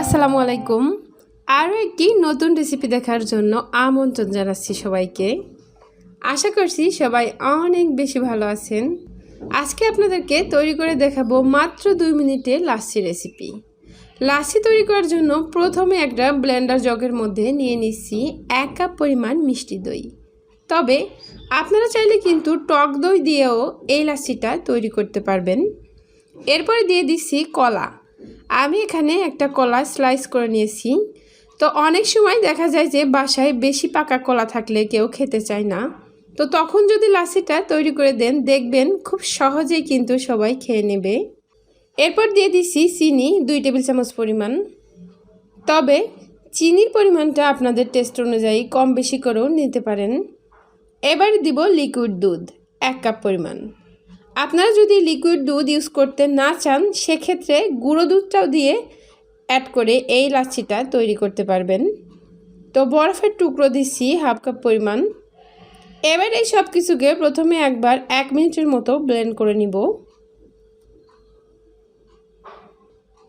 আসসালামু আলাইকুম। আরও একটি নতুন রেসিপি দেখার জন্য আমন্ত্রণ জানাচ্ছি সবাইকে। আশা করছি সবাই অনেক বেশি ভালো আছেন। আজকে আপনাদেরকে তৈরি করে দেখাবো মাত্র দুই মিনিটে লাচ্ছি রেসিপি লাচ্ছি তৈরি করার জন্য প্রথমে একটা ব্লেন্ডার জগের মধ্যে নিয়ে নিচ্ছি এক কাপ পরিমাণ মিষ্টি দই। তবে আপনারা চাইলে কিন্তু টক দই দিয়েও এই লাচ্ছিটা তৈরি করতে পারবেন। এরপরে দিয়ে দিচ্ছি কলা। আমি এখানে একটা কলা স্লাইস করে নিয়েছি। তো অনেক সময় দেখা যায় যে বাসায় বেশি পাকা কলা থাকলে কেউ খেতে চায় না। তো তখন যদি লাসিটা তৈরি করে দেন, দেখবেন খুব সহজেই কিন্তু সবাই খেয়ে নেবে। এরপর দিয়ে দিচ্ছি চিনি দুই টেবিল চামচ পরিমাণ। তবে চিনির পরিমাণটা আপনাদের টেস্ট অনুযায়ী কম বেশি করেও নিতে পারেন। এবার দিব লিকুইড দুধ, এক কাপ পরিমাণ। আপনারা যদি লিকুইড দুধ ইউজ করতে না চান, সেক্ষেত্রে গুঁড়ো দুধটাও দিয়ে অ্যাড করে এই লাচ্ছিটা তৈরি করতে পারবেন। তো বরফের টুকরো দিচ্ছি হাফ কাপ পরিমাণ। এবার এই সব কিছুকে প্রথমে একবার এক মিনিটের মতো ব্লেন্ড করে নিব।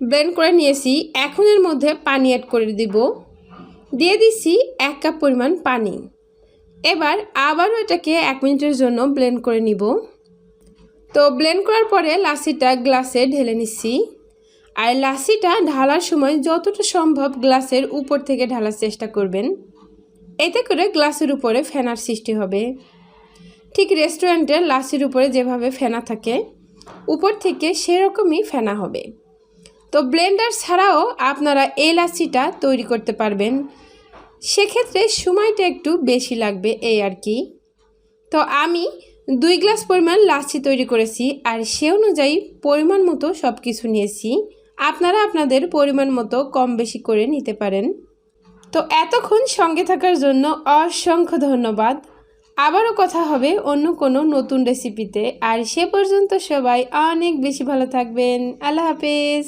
ব্লেন্ড করে নিয়েছি, এখন এর মধ্যে পানি অ্যাড করে দিব। দিয়ে দিচ্ছি এক কাপ পরিমাণ পানি। এবার আবারও এটাকে এক মিনিটের জন্য ব্লেন্ড করে নিব। তো ব্লেন্ড করার পরে লাসিটা গ্লাসে ঢেলে নিচ্ছি। আর লাসিটা ঢালার সময় যতটা সম্ভব গ্লাসের উপর থেকে ঢালার চেষ্টা করবেন। এতে করে গ্লাসের উপরে ফেনার সৃষ্টি হবে। ঠিক রেস্টুরেন্টের লাসির উপরে যেভাবে ফেনা থাকে, উপর থেকে সেরকমই ফেনা হবে। তো ব্লেন্ডার ছাড়াও আপনারা এই লাসিটা তৈরি করতে পারবেন। সেক্ষেত্রে সময়টা একটু বেশি লাগবে এই আর কি। তো আমি দুই গ্লাস পরিমাণ লাচ্ছি তৈরি করেছি আর সে অনুযায়ী পরিমাণ মতো সব কিছু নিয়েছি। আপনারা আপনাদের পরিমাণ মতো কম বেশি করে নিতে পারেন। তো এতক্ষণ সঙ্গে থাকার জন্য অসংখ্য ধন্যবাদ। আবারও কথা হবে অন্য কোনো নতুন রেসিপিতে আর সে পর্যন্ত সবাই অনেক বেশি ভালো থাকবেন। আল্লাহ হাফেজ।